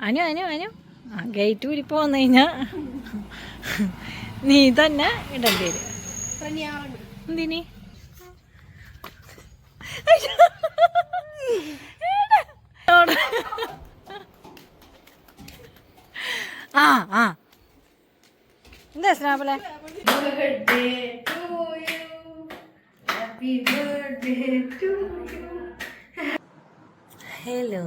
അനു അനു അനു. ആ ഗേറ്റ് കൂടി പോന്നു കഴിഞ്ഞാ നീ തന്നെ ഇടേണ്ടി വരും. എന്തിനി? ആ ആ. എന്താ സ്നാപ്പലെ ഹലോ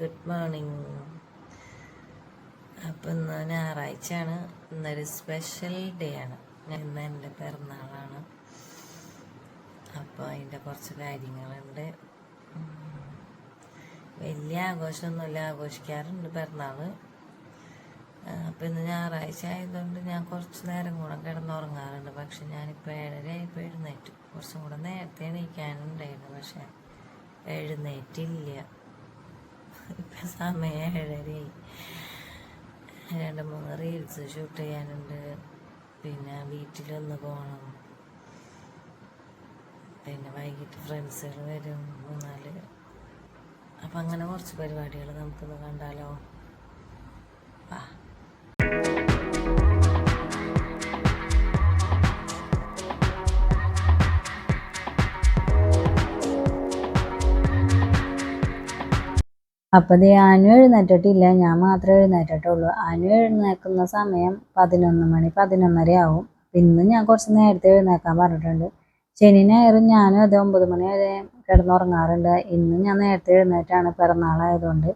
ഗുഡ് മോർണിംഗ് അപ്പം ഇന്ന് ഞായറാഴ്ചയാണ്. ഇന്നൊരു സ്പെഷ്യൽ ഡേ ആണ്. ഞാൻ ഇന്ന് എന്റെ പിറന്നാളാണ് അപ്പോൾ അതിന്റെ കുറച്ച് കാര്യങ്ങളുണ്ട്. വലിയ ആഘോഷമൊന്നുമില്ല. ആഘോഷിക്കാറുണ്ട് പിറന്നാൾ അപ്പം ഇന്ന് ഞായറാഴ്ച ആയതുകൊണ്ട് ഞാൻ കുറച്ച് നേരം കൂടെ കിടന്നുറങ്ങാറുണ്ട്. പക്ഷെ ഞാനിപ്പോൾ ഏഴര ആയപ്പോൾ എഴുന്നേറ്റ്. കുറച്ചും കൂടെ നേരത്തെ എണീക്കാനുണ്ടായിരുന്നു. പക്ഷെ എഴുന്നേറ്റില്ല. ഇപ്പം സമയം ഏഴരയായി രണ്ട് മൂന്ന് റീൽസ് ഷൂട്ട് ചെയ്യാനുണ്ട്. പിന്നെ വീട്ടിലൊന്ന് പോകണം പിന്നെ വൈകിട്ട് ഫ്രണ്ട്സുകൾ വരും. മൂന്നാൽ. അപ്പം അങ്ങനെ കുറച്ച് പരിപാടികൾ നമുക്കൊന്ന് കണ്ടാലോ? അപ്പം ദേ അനു എഴുന്നേറ്റിട്ടില്ല. ഞാൻ മാത്രമേ എഴുന്നേറ്റിട്ടുള്ളൂ. അനു എഴുന്നേൽക്കുന്ന സമയം പതിനൊന്ന് മണി പതിനൊന്നര ആവും. പിന്നെ ഞാൻ കുറച്ച് നേരത്തെ എഴുന്നേക്കാൻ പറഞ്ഞിട്ടുണ്ട്. ശനി ഞായറും ഞാനും അതേ ഒമ്പത് മണി വരെ കിടന്നുറങ്ങാറുണ്ട്. ഇന്ന് ഞാൻ നേരത്തെ എഴുന്നേറ്റാണ് പിറന്നാളായതുകൊണ്ട്.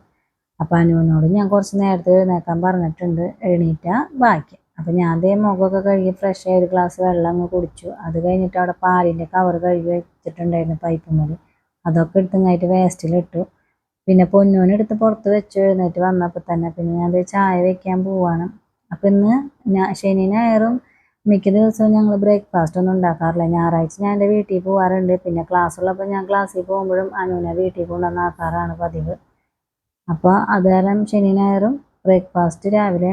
അപ്പം അനുവിനോട് ഞാൻ കുറച്ച് നേരത്തെ എഴുന്നേക്കാൻ പറഞ്ഞിട്ടുണ്ട്. എണീറ്റാ ബാക്കി. അപ്പം ഞാൻ അതേ മുഖമൊക്കെ കഴുകി ഫ്രഷ് ആയി ഒരു ഗ്ലാസ് വെള്ളം അങ്ങ് കുടിച്ചു. അത് കഴിഞ്ഞിട്ട് അവിടെ പാലിന്റെ കവർ കഴുകി വെച്ചിട്ടുണ്ടായിരുന്നു പൈപ്പ് മുതൽ അതൊക്കെ എടുത്തങ്ങായിട്ട് വേസ്റ്റിലിട്ടു പിന്നെ പൊന്നോനെടുത്ത് പുറത്ത് വെച്ച് എഴുന്നേറ്റ് വന്നപ്പോൾ തന്നെ പിന്നെ ഞാൻ ചായ വെക്കാൻ പോവാണ്. അപ്പം ഇന്ന് ഞാൻ ശനി ഞായറും മിക്ക ദിവസവും ഞങ്ങൾ ബ്രേക്ക്ഫാസ്റ്റ് ഒന്നും ഉണ്ടാക്കാറില്ല. ഞായറാഴ്ച ഞാൻ എന്റെ വീട്ടിൽ പോകാറുണ്ട് പിന്നെ ക്ലാസ് ഉള്ളപ്പോൾ ഞാൻ ക്ലാസ്സിൽ പോകുമ്പോഴും അനുവിനെ വീട്ടിൽ കൊണ്ടുവന്നാക്കാറാണ് പതിവ്. അപ്പോൾ അത് കാരണം ശനി ഞായറും ബ്രേക്ക്ഫാസ്റ്റ് രാവിലെ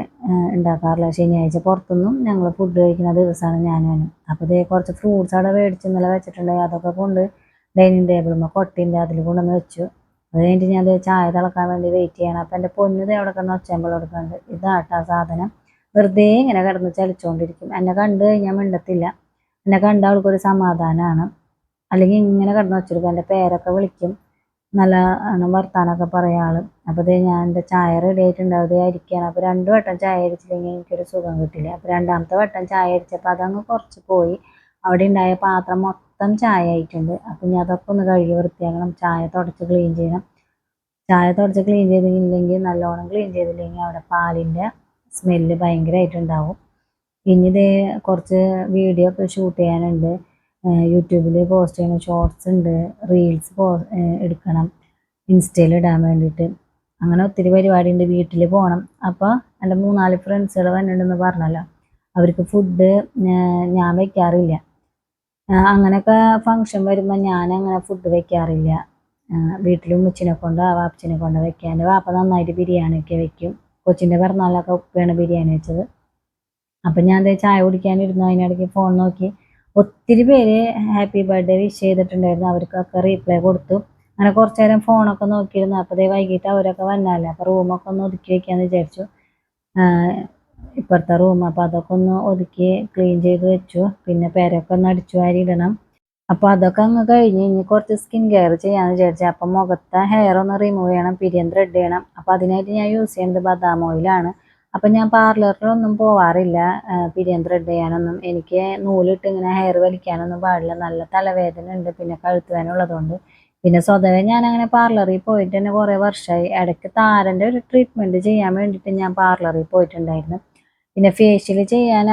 ഉണ്ടാക്കാറില്ല. ശനിയാഴ്ച പുറത്തുനിന്നും ഞങ്ങൾ ഫുഡ് കഴിക്കുന്ന ദിവസമാണ് ഞാനും. അപ്പോൾ ഇതേ കുറച്ച് ഫ്രൂട്ട്സ് അവിടെ മേടിച്ച് ഇന്നലെ വെച്ചിട്ടുണ്ടെങ്കിൽ അതൊക്കെ കൊണ്ട് ഡൈനിങ് ടേബിളുമ്പോൾ കൊട്ടിന്റെ അതിൽ കൊണ്ടുവന്ന് വെച്ചു. അത് കഴിഞ്ഞിട്ട് ഞാൻ ചായ തിളക്കാൻ വേണ്ടി വെയിറ്റ് ചെയ്യണം. അപ്പം എന്റെ പൊന്നത് അവിടെ കിടന്ന് ഒച്ചയമ്പളം എടുക്കുന്നുണ്ട് ഇതാട്ടാ സാധനം. വെറുതെ ഇങ്ങനെ കിടന്ന് ചലിച്ചുകൊണ്ടിരിക്കും എന്നെ കണ്ടു കഴിഞ്ഞാൽ മിണ്ടത്തില്ല. എന്നെ കണ്ട അവൾക്കൊരു സമാധാനമാണ് അല്ലെങ്കിൽ ഇങ്ങനെ കിടന്ന് വെച്ചെടുക്കും എന്റെ പേരൊക്കെ വിളിക്കും. നല്ല വർത്താനമൊക്കെ പറയാം അപ്പോൾ ദേ ഞാൻ എന്റെ ചായ റെഡി ആയിട്ടുണ്ട്. അത് അരിക്കുകയാണ് അപ്പോൾ രണ്ട് വട്ടം ചായ അരിച്ചില്ലെങ്കിൽ എനിക്കൊരു സുഖം കിട്ടില്ല. അപ്പോൾ രണ്ടാമത്തെ വട്ടം ചായ അരിച്ചപ്പോൾ അതങ്ങ് കുറച്ച് പോയി. അവിടെ ഉണ്ടായ പാത്രം മൊത്തം ചായ ആയിട്ടുണ്ട് അപ്പം ഇനി അതൊക്കെ ഒന്ന് കഴുകി വൃത്തിയാക്കണം. ചായ തുടച്ച് ക്ലീൻ ചെയ്യണം. ചായ തുടച്ച് ക്ലീൻ ചെയ്തില്ലെങ്കിൽ നല്ലോണം ക്ലീൻ ചെയ്തില്ലെങ്കിൽ അവിടെ പാലിന്റെ സ്മെല്ല് ഭയങ്കരമായിട്ടുണ്ടാവും ഇനി ഇതേ കുറച്ച് വീഡിയോ ഒക്കെ ഷൂട്ട് ചെയ്യാനുണ്ട്. യൂട്യൂബിൽ പോസ്റ്റ് ചെയ്യണം ഷോർട്സ് ഉണ്ട്. റീൽസ് പോ എടുക്കണം. ഇൻസ്റ്റയിൽ ഇടാൻ വേണ്ടിയിട്ട്. അങ്ങനെ ഒത്തിരി പരിപാടി ഉണ്ട് വീട്ടിൽ പോകണം അപ്പോൾ എന്റെ മൂന്നാൽ ഫ്രണ്ട്സുകൾ വന്നിട്ടുണ്ടെന്ന് പറഞ്ഞല്ലോ. അവർക്ക് ഫുഡ് ഞാൻ വെക്കാറില്ല. ആ, അങ്ങനെയൊക്കെ ഫങ്ഷൻ വരുമ്പോൾ ഞാൻ അങ്ങനെ ഫുഡ് വെക്കാറില്ല വീട്ടിലും ഉമ്മച്ചിനെ കൊണ്ടോ വാപ്പച്ചിനെ കൊണ്ടോ വെക്കാൻ. വാപ്പ നന്നായിട്ട് ബിരിയാണിയൊക്കെ വെക്കും. കൊച്ചിന്റെ പിറന്നാളൊക്കെ ഉപ്പയാണ് ബിരിയാണി വെച്ചത്. അപ്പം ഞാൻ ദേ ചായ കുടിക്കാനിരുന്നു. അതിനിടയ്ക്ക് ഫോൺ നോക്കി. ഒത്തിരി പേര് ഹാപ്പി ബർത്ത്ഡേ വിഷ് ചെയ്തിട്ടുണ്ടായിരുന്നു. അവർക്കൊക്കെ റീപ്ലൈ കൊടുത്തു. അങ്ങനെ കുറച്ച് നേരം ഫോണൊക്കെ നോക്കിയിരുന്നു. അപ്പോൾ ദേ വൈകിട്ട് അവരൊക്കെ വന്നാലേ. അപ്പോൾ റൂമൊക്കെ ഒന്ന് ഒതുക്കി വെക്കാമെന്ന് വിചാരിച്ചു. ഇപ്പുറത്തെ റൂം അപ്പോൾ അതൊക്കെ ഒന്ന് ഒതുക്കി ക്ലീൻ ചെയ്ത് വെച്ചു. പിന്നെ പേരൊക്കെ ഒന്ന് അടിച്ചു വാരിയിടണം അപ്പോൾ അതൊക്കെ അങ്ങ് കഴിഞ്ഞ് ഇനി കുറച്ച് സ്കിൻ കെയർ ചെയ്യാമെന്ന് വിചാരിച്ചു അപ്പം മുഖത്തെ ഹെയർ ഒന്ന് റിമൂവ് ചെയ്യണം പിരിയൻ ത്രെഡ് ചെയ്യണം. അപ്പോൾ അതിനായിട്ട് ഞാൻ യൂസ് ചെയ്യുന്നത് ബദാം ഓയിലാണ് അപ്പം ഞാൻ പാർലറിലൊന്നും പോവാറില്ല. പിരിയൻ പിരിയം ത്രെഡ് ചെയ്യാനൊന്നും. എനിക്ക് നൂലിട്ട് ഇങ്ങനെ ഹെയർ വലിക്കാനൊന്നും പാടില്ല. നല്ല തലവേദന ഉണ്ട് പിന്നെ കഴുത്ത് വേദന ഉള്ളതുകൊണ്ട്. പിന്നെ സ്വതവേ ഞാൻ അങ്ങനെ പാർലറിൽ പോയിട്ട് തന്നെ കുറേ വർഷമായി ഇടയ്ക്ക് താരന്റെ ഒരു ട്രീറ്റ്മെന്റ് ചെയ്യാൻ വേണ്ടിയിട്ട് ഞാൻ പാർലറിൽ പോയിട്ടുണ്ടായിരുന്നു. പിന്നെ ഫേഷ്യൽ ചെയ്യാൻ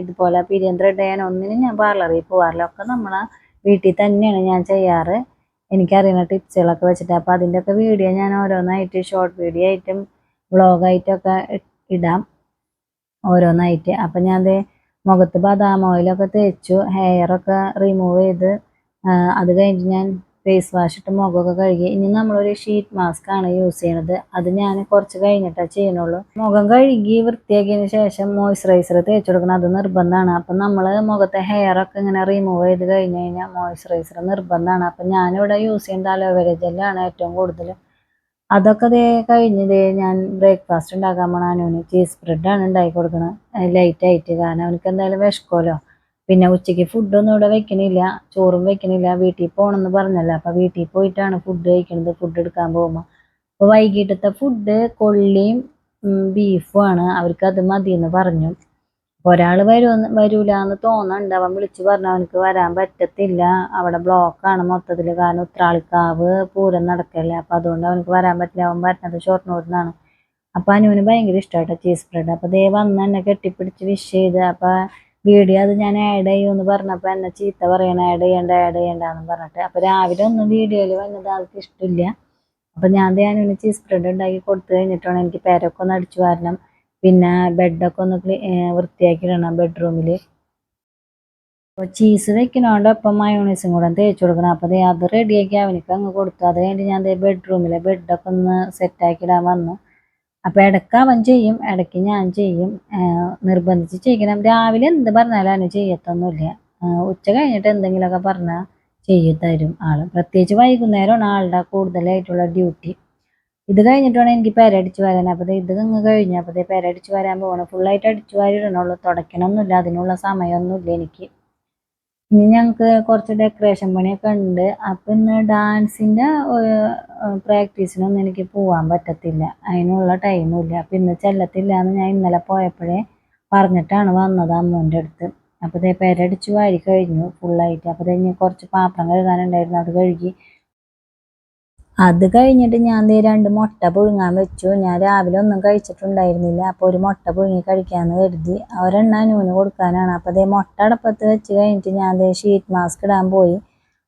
ഇതുപോലെ പിരിയം ത്രെഡ് ചെയ്യാൻ ഒന്നിനും ഞാൻ പാർലറിൽ പോകാറില്ല ഒക്കെ നമ്മളെ വീട്ടിൽ തന്നെയാണ് ഞാൻ ചെയ്യാറ്. എനിക്കറിയുന്ന ടിപ്സുകളൊക്കെ വെച്ചിട്ട്. അപ്പോൾ അതിന്റെയൊക്കെ വീഡിയോ ഞാൻ ഓരോന്നായിട്ട് ഷോർട്ട് വീഡിയോ ആയിട്ടും വ്ളോഗായിട്ടൊക്കെ ഇടാം. ഓരോന്നായിട്ട്. അപ്പം ഞാൻ അത് മുഖത്ത് ബദാം ഓയിലൊക്കെ തേച്ചു ഹെയറൊക്കെ റിമൂവ് ചെയ്ത് അത് കഴിഞ്ഞ് ഞാൻ ഫേസ് വാഷ് ഇട്ട് മുഖമൊക്കെ കഴുകി. ഇനി നമ്മളൊരു ഷീറ്റ് മാസ്ക് ആണ് യൂസ് ചെയ്യണത്. അത് ഞാൻ കുറച്ച് കഴിഞ്ഞിട്ടാണ് ചെയ്യണുള്ളൂ മുഖം കഴുകി വൃത്തിയാക്കിയതിന് ശേഷം മോയ്സ്ചറൈസർ തേച്ച് കൊടുക്കണം. അത് നിർബന്ധമാണ്. അപ്പം നമ്മൾ മുഖത്തെ ഹെയർ ഒക്കെ ഇങ്ങനെ റിമൂവ് ചെയ്ത് കഴിഞ്ഞ് കഴിഞ്ഞാൽ മോയ്സ്ചറൈസർ നിർബന്ധമാണ്. അപ്പം ഞാനിവിടെ യൂസ് ചെയ്യുന്നത് അലോവേര ജെല്ലാണ് ഏറ്റവും കൂടുതൽ അതൊക്കെ ദേ കഴിഞ്ഞതേ ഞാൻ ബ്രേക്ക്ഫാസ്റ്റ് ഉണ്ടാക്കാൻ പോണ അനുവിന് ചീസ് ബ്രെഡാണ് ഉണ്ടാക്കി കൊടുക്കുന്നത് ലൈറ്റ് ആയിട്ട്. കാരണം അവനക്ക് എന്തായാലും വിശക്കുമല്ലോ പിന്നെ ഉച്ചയ്ക്ക് ഫുഡൊന്നും ഇവിടെ വെക്കണില്ല ചോറും വെക്കണില്ല വീട്ടിൽ പോകണമെന്ന് പറഞ്ഞല്ലോ. അപ്പം വീട്ടിൽ പോയിട്ടാണ് ഫുഡ് കഴിക്കണത് ഫുഡ് എടുക്കാൻ പോകുമ്പോൾ അപ്പോൾ വൈകിട്ടത്തെ ഫുഡ് കൊള്ളിയും ബീഫും ആണ്. അവർക്ക് അത് എന്ന് പറഞ്ഞു. ഒരാൾ വരുമെന്ന് വരൂല എന്ന് തോന്നുന്നുണ്ട്. അവൻ വിളിച്ചു പറഞ്ഞു അവനക്ക് വരാൻ പറ്റത്തില്ല. അവിടെ ബ്ലോക്കാണ് മൊത്തത്തിൽ കാരണം ഉത്രാളിക്കാവ് പൂരം നടക്കല്ലേ. അപ്പം അതുകൊണ്ട് അവനക്ക് വരാൻ പറ്റില്ല. അവൻ വരുന്നത് ഷൊർണൂരിൽ നിന്നാണ്. അപ്പം അനുവിന് ഭയങ്കര ഇഷ്ടമായിട്ടോ ചീസ് ബ്രെഡ് അപ്പം ദേ വന്ന് എന്നെ കെട്ടിപ്പിടിച്ച് വിഷ് ചെയ്ത്. അപ്പം വീഡിയോ അത് ഞാൻ ആഡ് ചെയ്യുമെന്ന് പറഞ്ഞപ്പോൾ എന്നെ ചീത്ത പറയണ ആഡ് ചെയ്യണ്ട ആഡ് ചെയ്യണ്ടെന്ന് പറഞ്ഞിട്ട്. അപ്പോൾ രാവിലെ ഒന്നും വീഡിയോയിൽ വന്നത് ആൾക്ക് ഇഷ്ടമില്ല അപ്പം ഞാൻ അനുവിന് ചീസ് ബ്രെഡ് ഉണ്ടാക്കി കൊടുത്തു കഴിഞ്ഞിട്ടാണ് എനിക്ക് പേരൊക്കെ ഒന്ന് അടിച്ചു വരണം. പിന്നെ ബെഡൊക്കെ ഒന്ന് വൃത്തിയാക്കി ഇടണം ബെഡ്റൂമിൽ അപ്പോൾ ചീസ് വെക്കണോണ്ടൊപ്പം മയോണൈസും കൂടെ തേച്ച് കൊടുക്കണം. അപ്പോൾ ദേ അത് റെഡിയാക്കി അവനക്ക് അങ്ങ് കൊടുത്തു. അത് കഴിഞ്ഞിട്ട് ഞാൻ ബെഡ്റൂമിലെ ബെഡൊക്കെ ഒന്ന് സെറ്റാക്കിയിടാൻ വന്നു. അപ്പോൾ ഇടയ്ക്ക് അവൻ ചെയ്യും ഇടയ്ക്ക് ഞാൻ ചെയ്യും. നിർബന്ധിച്ച് ചെയ്യണം. രാവിലെ എന്ത് പറഞ്ഞാലും അവന് ചെയ്യത്തൊന്നുമില്ല. ഉച്ച കഴിഞ്ഞിട്ട് എന്തെങ്കിലുമൊക്കെ പറഞ്ഞാൽ ചെയ്തു തരും ആൾ. പ്രത്യേകിച്ച് വൈകുന്നേരമാണ് ആളുടെ കൂടുതലായിട്ടുള്ള ഡ്യൂട്ടി. ഇത് കഴിഞ്ഞിട്ടാണ് എനിക്ക് പെരടിച്ച് വരാൻ. അപ്പോൾ ഇത് ഇങ്ങ് കഴിഞ്ഞു അപ്പോൾ പെരടിച്ച് വരാൻ പോകണം ഫുള്ളായിട്ട് അടിച്ചു വാരി ഇടണുള്ളൂ തുടയ്ക്കണമൊന്നുമില്ല അതിനുള്ള സമയമൊന്നുമില്ല എനിക്ക്. ഇനി ഞങ്ങൾക്ക് കുറച്ച് ഡെക്കറേഷൻ പണിയൊക്കെ ഉണ്ട്. അപ്പം ഇന്ന് ഡാൻസിന്റെ പ്രാക്ടീസിനൊന്നും എനിക്ക് പോകാൻ പറ്റത്തില്ല. അതിനുള്ള ടൈമും ഇല്ല. അപ്പം ഇന്ന് ചെല്ലത്തില്ല എന്ന് ഞാൻ ഇന്നലെ പോയപ്പോഴേ പറഞ്ഞിട്ടാണ് വന്നത് അമ്മൂന്റെ അടുത്ത്. അപ്പോൾ ഇതേ പെരടിച്ച് വാരി കഴിഞ്ഞു ഫുള്ളായിട്ട് അപ്പോൾ ഇനി കുറച്ച് പാത്രം കഴുകാനുണ്ടായിരുന്നു. അത് കഴുകി അത് കഴിഞ്ഞിട്ട് ഞാൻ ദേ രണ്ട് മുട്ട പുഴുങ്ങാൻ വെച്ചു. ഞാൻ രാവിലെ ഒന്നും കഴിച്ചിട്ടുണ്ടായിരുന്നില്ല. അപ്പോൾ ഒരു മുട്ട പുഴുങ്ങി കഴിക്കാമെന്ന് കരുതി. ഒരെണ്ണ നൂന് കൊടുക്കാനാണ്. അപ്പോൾ അതേ മുട്ട അടപ്പത്ത് വെച്ച് കഴിഞ്ഞിട്ട് ഞാൻ ദേ ഷീറ്റ് മാസ്ക് ഇടാൻ പോയി.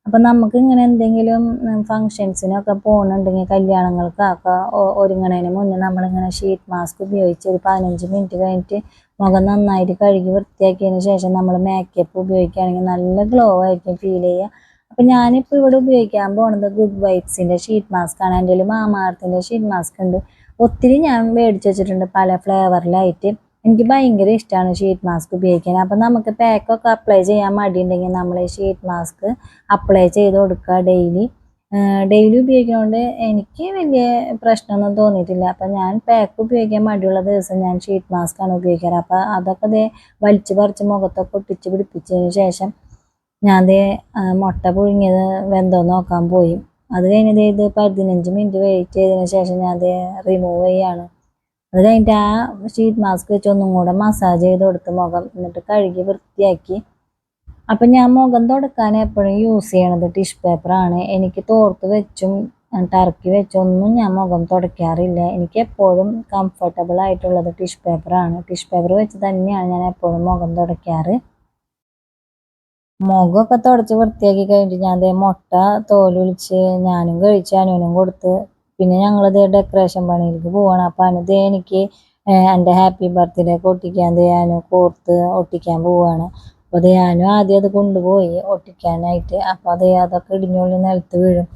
അപ്പം നമുക്ക് ഇങ്ങനെ എന്തെങ്കിലും ഫങ്ഷൻസിനൊക്കെ പോകുന്നുണ്ടെങ്കിൽ കല്യാണങ്ങൾക്കൊക്കെ ഒരുങ്ങണേന് മുന്നേ നമ്മളിങ്ങനെ ഷീറ്റ് മാസ്ക് ഉപയോഗിച്ച് ഒരു പതിനഞ്ച് മിനിറ്റ് കഴിഞ്ഞിട്ട് മുഖം നന്നായിട്ട് കഴുകി വൃത്തിയാക്കിയതിന് ശേഷം നമ്മൾ മേക്കപ്പ് ഉപയോഗിക്കുകയാണെങ്കിൽ നല്ല ഗ്ലോ ആയിരിക്കും ഫീൽ ചെയ്യുക. അപ്പം ഞാനിപ്പോൾ ഇവിടെ ഉപയോഗിക്കാൻ പോണത് ഗുഡ് വൈബ്സിന്റെ ഷീറ്റ് മാസ്ക് ആണ്. എന്റെ മാമാർത്തിന്റെ ഷീറ്റ് മാസ്ക് ഉണ്ട്. ഒത്തിരി ഞാൻ മേടിച്ച് വെച്ചിട്ടുണ്ട് പല ഫ്ലേവറിലായിട്ട് എനിക്ക് ഭയങ്കര ഇഷ്ടമാണ് ഷീറ്റ് മാസ്ക് ഉപയോഗിക്കാൻ. അപ്പം നമുക്ക് പാക്കൊക്കെ അപ്ലൈ ചെയ്യാൻ മടിയുണ്ടെങ്കിൽ നമ്മൾ ഷീറ്റ് മാസ്ക് അപ്ലൈ ചെയ്ത് കൊടുക്കുക ഡെയിലി ഡെയിലി ഉപയോഗിക്കുന്നതുകൊണ്ട് എനിക്ക് വലിയ പ്രശ്നമൊന്നും തോന്നിയിട്ടില്ല. അപ്പം ഞാൻ പാക്ക് ഉപയോഗിക്കാൻ മടിയുള്ള ദിവസം ഞാൻ ഷീറ്റ് മാസ്ക് ആണ് ഉപയോഗിക്കാറ്. അപ്പം അതൊക്കെ ദേ വലിച്ചു പറിച്ച് മുഖത്തൊക്കെ ഒട്ടിച്ച് പിടിപ്പിച്ചതിന് ശേഷം ഞാൻ ദേ മുട്ട പുഴുങ്ങിയത് വെന്തോ നോക്കാൻ പോയി. അത് കഴിഞ്ഞത് ഇത് പതിനഞ്ച് മിനിറ്റ് വെയിറ്റ് ചെയ്തതിന് ശേഷം ഞാൻ ദേ റിമൂവ് ചെയ്യാണ്. അത് കഴിഞ്ഞിട്ട് ആ ഷീറ്റ് മാസ്ക് വെച്ച് ഒന്നും കൂടെ മസാജ് ചെയ്ത് കൊടുത്ത് മുഖം എന്നിട്ട് കഴുകി വൃത്തിയാക്കി. അപ്പം ഞാൻ മുഖം തുടക്കാൻ എപ്പോഴും യൂസ് ചെയ്യണത് ടിഷ്യൂ പേപ്പറാണ് എനിക്ക് തോർത്ത് വെച്ചും ടർക്കി വെച്ചൊന്നും ഞാൻ മുഖം തുടയ്ക്കാറില്ല. എനിക്ക് എപ്പോഴും കംഫർട്ടബിൾ ആയിട്ടുള്ളത് ടിഷ്യൂ പേപ്പറാണ് ടിഷ് പേപ്പർ വെച്ച് തന്നെയാണ് ഞാൻ എപ്പോഴും മുഖം തുടയ്ക്കാറ്. മുഖമൊക്കെ തുടച്ച് വൃത്തിയാക്കി കഴിഞ്ഞിട്ട് ഞാൻ ദേ മുട്ട തോലൊളിച്ച് ഞാനും കഴിച്ച് അനുവിനും കൊടുത്ത് പിന്നെ ഞങ്ങളിതേ ഡെക്കറേഷൻ പണിയിലേക്ക് പോവാണ്. അപ്പം അനുദേ എനിക്ക് എന്റെ ഹാപ്പി ബർത്ത്ഡേ ഒക്കെ ഒട്ടിക്കാൻ ദേ കോർത്ത് ഒട്ടിക്കാൻ പോവാണ്. അപ്പോൾ അതേ ആദ്യം അത് കൊണ്ടുപോയി ഒട്ടിക്കാനായിട്ട്. അപ്പോൾ അതേ അതൊക്കെ ഇടിഞ്ഞുള്ളി നിലത്ത് വീഴും.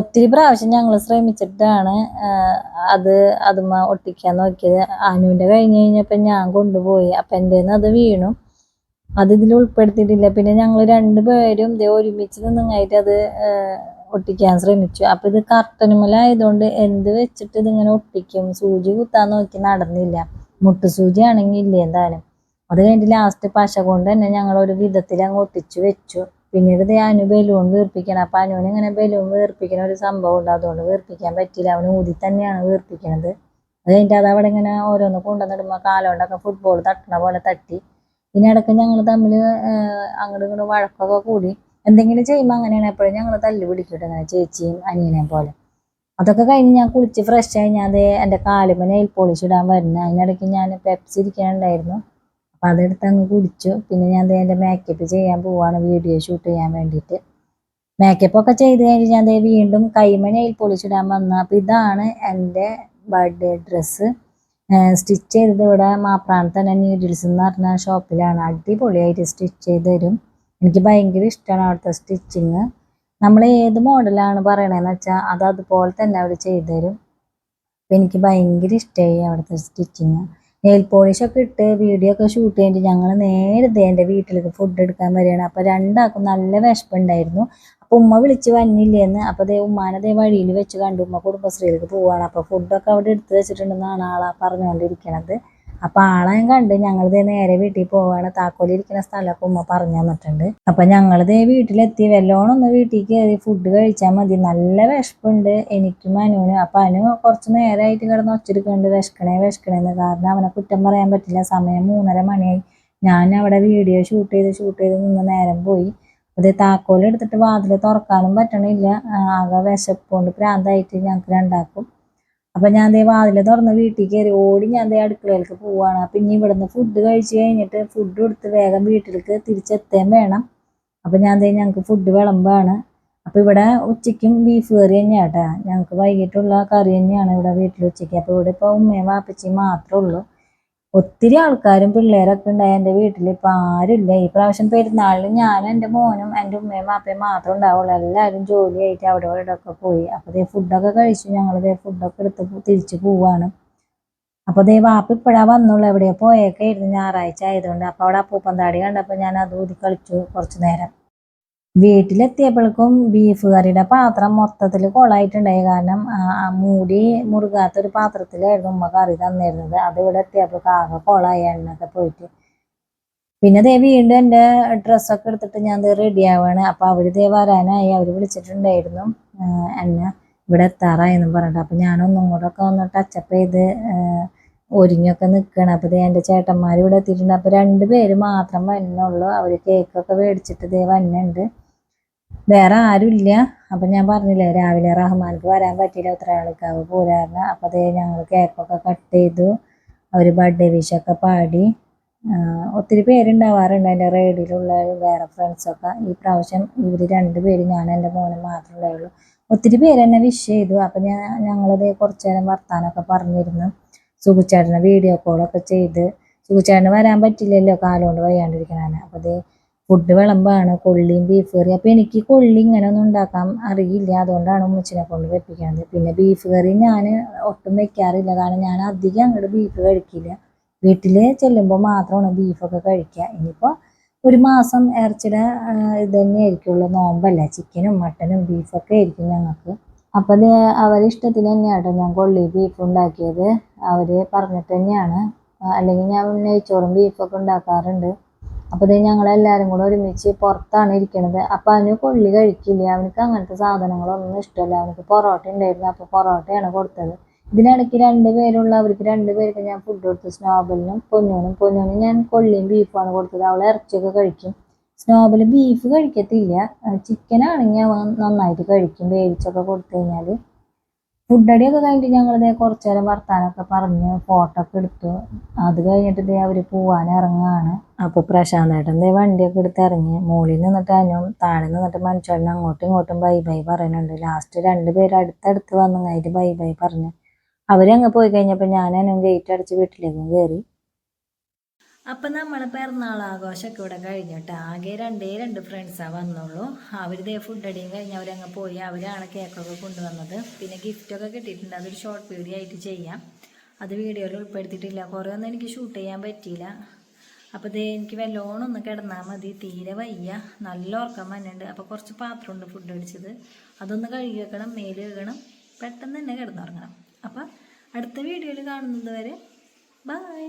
ഒത്തിരി പ്രാവശ്യം ഞങ്ങൾ ശ്രമിച്ചിട്ടാണ് അത് അതുമ്മ ഒട്ടിക്കാൻ നോക്കിയത്. അനുവിന്റെ കഴിഞ്ഞ് കഴിഞ്ഞപ്പോൾ ഞാൻ കൊണ്ടുപോയി. അപ്പം എന്റെ അത് വീണു. അത് ഇതിൽ ഉൾപ്പെടുത്തിയിട്ടില്ല. പിന്നെ ഞങ്ങൾ രണ്ടുപേരും ഇതേ ഒരുമിച്ച് നിന്നായിട്ട് അത് ഒട്ടിക്കാൻ ശ്രമിച്ചു. അപ്പൊ ഇത് കർട്ടനുമലായതുകൊണ്ട് എന്ത് വെച്ചിട്ട് ഇതിങ്ങനെ ഒട്ടിക്കും? സൂചി കുത്താൻ നോക്കി നടന്നില്ല. മുട്ടു സൂചി ആണെങ്കിൽ ഇല്ല എന്തായാലും. അത് കഴിഞ്ഞിട്ട് ലാസ്റ്റ് പശ കൊണ്ട് തന്നെ ഞങ്ങൾ ഒരു വിധത്തിൽ അങ്ങ് ഒട്ടിച്ചു വെച്ചു. പിന്നീട് ഇത് അനു ബലൂൺ വീർപ്പിക്കണം. അപ്പൊ അനുവിന് ഇങ്ങനെ ബലൂൺ വീർപ്പിക്കുന്ന ഒരു സംഭവം ഉണ്ട്. അതുകൊണ്ട് വീർപ്പിക്കാൻ പറ്റില്ല അവന് ഊതി തന്നെയാണ് വീർപ്പിക്കണത്. അത് കഴിഞ്ഞിട്ട് അത് അവിടെ ഇങ്ങനെ ഓരോന്ന് കൊണ്ടുവന്നിടുമ്പോൾ കാലുകൊണ്ടൊക്കെ ഫുട്ബോൾ തട്ടണ പോലെ തട്ടി. പിന്നെ ഇടയ്ക്ക് ഞങ്ങൾ തമ്മിൽ അങ്ങോട്ടും ഇങ്ങോട്ടും വഴക്കൊക്കെ കൂടി. എന്തെങ്കിലും ചെയ്യുമ്പോൾ അങ്ങനെയാണ് എപ്പോഴും ഞങ്ങൾ തല്ലു പിടിക്കട്ടെ അങ്ങനെ ചേച്ചിയും അനിയനെയും പോലെ. അതൊക്കെ കഴിഞ്ഞ് ഞാൻ കുളിച്ച് ഫ്രഷ് ആയി ഞാൻ ദേ എന്റെ കാലുമ്മ നെയിൽ പോളിഷ് ഇടാൻ വരുന്നത് അതിനിടയ്ക്ക് ഞാൻ പെപ്സി ഇരിക്കാനുണ്ടായിരുന്നു അപ്പം അതെടുത്ത് അങ്ങ് കുടിച്ചു. പിന്നെ ഞാൻ ദേ എന്റെ മേക്കപ്പ് ചെയ്യാൻ പോവാണ് വീഡിയോ ഷൂട്ട് ചെയ്യാൻ വേണ്ടിയിട്ട്. മേക്കപ്പ് ഒക്കെ ചെയ്ത് കഴിഞ്ഞ് ഞാൻ ദേ വീണ്ടും കൈമ നെയിൽ പോളിഷ് ഇടാൻ വന്നു. അപ്പം ഇതാണ് എന്റെ ബർത്ത്ഡേ ഡ്രസ്സ് സ്റ്റിച്ച് ചെയ്തത് ഇവിടെ മാപ്രാണത്ത് തന്നെ നീഡിൽസ് എന്ന് പറഞ്ഞ ഷോപ്പിലാണ് അടിപൊളിയായിട്ട് സ്റ്റിച്ച് ചെയ്ത് തരും. എനിക്ക് ഭയങ്കര ഇഷ്ടമാണ് അവിടുത്തെ സ്റ്റിച്ചിങ് നമ്മൾ ഏത് മോഡലാണ് പറയണതെന്ന് വെച്ചാൽ അത് അതുപോലെ തന്നെ അവർ ചെയ്തു തരും. അപ്പം എനിക്ക് ഭയങ്കര ഇഷ്ടമായി അവിടുത്തെ സ്റ്റിച്ചിങ് നെയിൽ പോളിഷൊക്കെ ഇട്ട് വീഡിയോ ഒക്കെ ഷൂട്ട് ചെയ്തിട്ട് ഞങ്ങൾ നേരത്തെ എന്റെ വീട്ടിലേക്ക് ഫുഡ് എടുക്കാൻ വരികയാണ്. അപ്പോൾ രണ്ടാൾക്കും നല്ല വിശപ്പുണ്ടായിരുന്നു. അപ്പൊ ഉമ്മ വിളിച്ച് വന്നില്ലേന്ന്. അപ്പൊ അതേ ഉമ്മാനെ ദേ വഴിയിൽ വെച്ച് കണ്ടു. ഉമ്മ കുടുംബശ്രീയിലേക്ക് പോവാണ്. അപ്പൊ ഫുഡൊക്കെ അവിടെ എടുത്തു വെച്ചിട്ടുണ്ടെന്നാണ് ആളാ പറഞ്ഞുകൊണ്ടിരിക്കണത്. അപ്പൊ ആളെ കണ്ട് ഞങ്ങൾ ദേ നേരെ വീട്ടിൽ പോവാണ്. താക്കോലി താക്കോലിരിക്കുന്ന സ്ഥലമൊക്കെ ഉമ്മ പറഞ്ഞു തന്നിട്ടുണ്ട്. അപ്പൊ ഞങ്ങൾ ദേ വീട്ടിലെത്തി. വല്ലോണം ഒന്ന് വീട്ടിൽ കയറി ഫുഡ് കഴിച്ചാൽ മതി. നല്ല വിശപ്പുണ്ട്. എനിക്കും അനുവിനും. അപ്പൊ അനു കുറച്ച് നേരമായിട്ട് കിടന്ന് ഒച്ചെടുക്കുന്നുണ്ട്. വിശക്കണേ വിശക്കണേന്ന്. കാരണം അവനെ കുറ്റം പറയാൻ പറ്റില്ല. സമയം മൂന്നര മണിയായി. ഞാൻ അവിടെ വീഡിയോ ഷൂട്ട് ചെയ്ത് ഷൂട്ട് ചെയ്ത് നിന്ന് നേരം പോയി. അതേ താക്കോൽ എടുത്തിട്ട് വാതിൽ തുറക്കാനും പറ്റണില്ല. ആകെ വിശപ്പുകൊണ്ട് പ്രാന്തായിട്ട് ഞങ്ങൾക്ക് രണ്ടാക്കും. അപ്പം ഞാൻ ദേ വാതിൽ തുറന്ന് വീട്ടിൽ കയറി ഓടി ഞാൻ ദേ അടുക്കളയിലേക്ക് പോവുകയാണ് അപ്പം ഇനി ഇവിടുന്ന് ഫുഡ് കഴിച്ച് കഴിഞ്ഞിട്ട് ഫുഡ് കൊടുത്ത് വേഗം വീട്ടിലേക്ക് തിരിച്ചെത്തേം വേണം. അപ്പം ഞാൻ ദേ ഞങ്ങൾക്ക് ഫുഡ് വിളമ്പാണ്. അപ്പോൾ ഇവിടെ ഉച്ചയ്ക്കും ബീഫ് കറി തന്നെയാണ് കേട്ടാ ഞങ്ങൾക്ക് വൈകിട്ടുള്ള കറി തന്നെയാണ് ഇവിടെ വീട്ടിൽ ഉച്ചയ്ക്ക്. അപ്പോൾ ഇവിടെ ഇപ്പോൾ ഉമ്മയും വാപ്പച്ചിയും മാത്രമേ ഉള്ളൂ. ഒത്തിരി ആൾക്കാരും പിള്ളേരൊക്കെ ഉണ്ടായി. എന്റെ വീട്ടിൽ ഇപ്പം ആരുമില്ല. ഈ പ്രാവശ്യം പെരുന്നാളിൽ ഞാനും എന്റെ മോനും എന്റെ ഉമ്മയും മാപ്പയും മാത്രം ഉണ്ടാവുള്ളൂ. എല്ലാവരും ജോലിയായിട്ട് അവിടെ ഇവിടെ ഒക്കെ പോയി. അപ്പോൾ ദേ ഫുഡൊക്കെ കഴിച്ചു. ഞങ്ങൾ ദേ ഫുഡൊക്കെ എടുത്ത് തിരിച്ചു പോവാണ്. അപ്പോൾ ദേ വാപ്പ ഇപ്പോഴാ വന്നുള്ളൂ. എവിടെയോ പോയൊക്കെ ആയിരുന്നു ഞായറാഴ്ച ആയതുകൊണ്ട്. അപ്പോൾ അവിടെ അപ്പൂപ്പന്താടി കണ്ടപ്പോൾ ഞാൻ അത് ഊതി കളിച്ചു കുറച്ച് നേരം. വീട്ടിലെത്തിയപ്പോഴേക്കും ബീഫ് കറിയുടെ പാത്രം മൊത്തത്തിൽ കൊളായിട്ടുണ്ടായി. കാരണം മൂടി മുറുകാത്തൊരു പാത്രത്തിലായിരുന്നു ഉമ്മ കറി തന്നിരുന്നത്. അത് ഇവിടെ എത്തിയപ്പോൾ ആകെ കൊളായി എണ്ണൊക്കെ പോയിട്ട്. പിന്നെ ദേ വീണ്ടും എന്റെ ഡ്രസ്സൊക്കെ എടുത്തിട്ട് ഞാൻ റെഡി ആവുകയാണ് അപ്പോൾ അവർ ദേ വരാനായി. അവർ വിളിച്ചിട്ടുണ്ടായിരുന്നു. എന്നെ ഇവിടെ എത്താറായെന്നും പറഞ്ഞിട്ട്. അപ്പോൾ ഞാനൊന്നും കൂടെ ഒക്കെ ഒന്ന് ടച്ചപ്പ് ചെയ്ത് ഒരുങ്ങിയൊക്കെ നിൽക്കുകയാണ് അപ്പോൾ ദേ എന്റെ ചേട്ടന്മാർ ഇവിടെ എത്തിയിട്ടുണ്ട്. അപ്പോൾ രണ്ട് പേര് മാത്രം വന്നുള്ളൂ. അവർ കേക്കൊക്കെ മേടിച്ചിട്ട് ദേ വന്നുണ്ട്. വേറെ ആരുമില്ല അപ്പം ഞാൻ പറഞ്ഞില്ലേ രാവിലെ റഹ്മാൻക്ക് വരാൻ പറ്റിയില്ല. ഉത്തരാളിക്കാവ് പോരാറിന് അപ്പം അതേ ഞങ്ങൾ കേക്കൊക്കെ കട്ട് ചെയ്തു. അവർ ബർത്ത്ഡേ വിഷൊക്കെ പാടി. ഒത്തിരി പേരുണ്ടാവാറുണ്ട് എന്റെ റേഡിയിലുള്ള വേറെ ഫ്രണ്ട്സൊക്കെ. ഈ പ്രാവശ്യം ഇവർ രണ്ട് പേര് ഞാൻ എന്റെ മോനും മാത്രമേ ഉണ്ടായുള്ളൂ ഒത്തിരി പേര് എന്നെ വിഷ് ചെയ്തു. അപ്പം ഞാൻ ഞങ്ങളത് കുറച്ച് നേരം വർത്താനമൊക്കെ പറഞ്ഞിരുന്നു. സുഖുച്ചേട്ടനെ വീഡിയോ കോളൊക്കെ ചെയ്ത്. സുഖുച്ചേട്ടന് വരാൻ പറ്റില്ലല്ലോ കാലുകൊണ്ട് വയ്യാണ്ടിരിക്കണേ അപ്പം അത് ഫുഡ് വിളമ്പാണ് കൊള്ളിയും ബീഫ് കറി. അപ്പോൾ എനിക്ക് കൊള്ളി ഇങ്ങനെ ഒന്നും ഉണ്ടാക്കാൻ അറിയില്ല. അതുകൊണ്ടാണ് ഉമ്മച്ചിനെ കൊണ്ട് വെപ്പിക്കുന്നത് പിന്നെ ബീഫ് കറി ഞാൻ ഒട്ടും വെക്കാറില്ല. കാരണം ഞാൻ അധികം അങ്ങോട്ട് ബീഫ് കഴിക്കില്ല. വീട്ടിൽ ചെല്ലുമ്പോൾ മാത്രമാണ് ബീഫൊക്കെ കഴിക്കുക ഇനിയിപ്പോൾ ഒരു മാസം ഇറച്ചിയുടെ ഇത് തന്നെ ആയിരിക്കുള്ളൂ നോമ്പല്ല? ചിക്കനും മട്ടനും ബീഫൊക്കെ ആയിരിക്കും ഞങ്ങൾക്ക് അപ്പോൾ അത് അവരിഷ്ടത്തിന് തന്നെയാട്ടോ ഞാൻ കൊള്ളി ബീഫ് ഉണ്ടാക്കിയത്. അവർ പറഞ്ഞിട്ട് തന്നെയാണ്. അല്ലെങ്കിൽ ഞാൻ നെയ്ച്ചോറും ബീഫൊക്കെ ഉണ്ടാക്കാറുണ്ട്. അപ്പോൾ ഇത് ഞങ്ങളെല്ലാവരും കൂടെ ഒരുമിച്ച് പുറത്താണ് ഇരിക്കണത്. അപ്പോൾ അവന് കൊള്ളി കഴിക്കില്ല? അവനക്ക് അങ്ങനത്തെ സാധനങ്ങളൊന്നും ഇഷ്ടമല്ല. അവനക്ക് പൊറോട്ട ഉണ്ടായിരുന്നു. അപ്പോൾ പൊറോട്ടയാണ് കൊടുത്തത്. ഇതിനിടയ്ക്ക് രണ്ട് പേരുള്ള അവർക്ക് രണ്ട് പേർക്ക് ഞാൻ ഫുഡ് കൊടുത്തു. സ്നോബലിനും പൊന്നൂനും. പൊന്നൂനും ഞാൻ കൊള്ളിയും ബീഫുമാണ് കൊടുത്തത്. അവൾ ഇറച്ചിയൊക്കെ കഴിക്കും. സ്നോബൽ ബീഫ് കഴിക്കത്തില്ല. ചിക്കൻ ആണെങ്കിൽ അവൻ നന്നായിട്ട് കഴിക്കും. വേവിച്ചൊക്കെ കൊടുത്തു കഴിഞ്ഞാൽ ഫുഡ് അടിയൊക്കെ കഴിഞ്ഞിട്ട് ഞങ്ങൾ ഇതേ കുറച്ച് നേരം വർത്താനമൊക്കെ പറഞ്ഞ് ഫോട്ടോ ഒക്കെ എടുത്തു. അത് കഴിഞ്ഞിട്ട് ഇതേ അവർ പോവാൻ ഇറങ്ങുകയാണ് അപ്പോൾ പ്രശാന്തേട്ടൻ ദേ വണ്ടിയൊക്കെ എടുത്ത് ഇറങ്ങി. മുകളിൽ നിന്നിട്ട് അതിനും താഴെ നിന്നിട്ട് മനുഷ്യൻ അങ്ങോട്ടും ഇങ്ങോട്ടും ബൈ ബൈ പറയുന്നുണ്ട്. ലാസ്റ്റ് രണ്ടുപേരും പേര് അടുത്തടുത്ത് വന്നു കഴിഞ്ഞിട്ട് ബൈ ബൈ പറഞ്ഞു. അവരങ്ങ് പോയി കഴിഞ്ഞപ്പോൾ ഞാൻ ഗേറ്റ് അടിച്ച് വീട്ടിലേക്കും കയറി അപ്പം നമ്മളെ പിറന്നാൾ ആഘോഷമൊക്കെ ഇവിടെ കഴിഞ്ഞിട്ട് ആകെ രണ്ടേ രണ്ട് ഫ്രണ്ട്സാണ് വന്നുള്ളൂ. അവർ ഫുഡ് അടിയും കഴിഞ്ഞ് അവരങ്ങ് പോയി. അവരാണ് കേക്കൊക്കെ കൊണ്ടുവന്നത്. പിന്നെ ഗിഫ്റ്റൊക്കെ കിട്ടിയിട്ടുണ്ട്. അതൊരു ഷോർട്ട് വീഡിയോ ആയിട്ട് ചെയ്യാം. അത് വീഡിയോയിൽ ഉൾപ്പെടുത്തിയിട്ടില്ല. കുറേ ഒന്നും എനിക്ക് ഷൂട്ട് ചെയ്യാൻ പറ്റിയില്ല. അപ്പോൾ ഇതേ എനിക്ക് വല്ലോണം ഒന്ന് കിടന്നാൽ മതി. തീരെ വയ്യ. നല്ല ഉറക്കം വന്നിട്ടുണ്ട്. അപ്പോൾ കുറച്ച് പാത്രമുണ്ട് ഫുഡ് അടിച്ചത്. അതൊന്ന് കഴുകി വെക്കണം. മേൽ വെക്കണം പെട്ടെന്ന് തന്നെ കിടന്നുറങ്ങണം. അപ്പോൾ അടുത്ത വീഡിയോയിൽ കാണുന്നത് വരെ ബൈ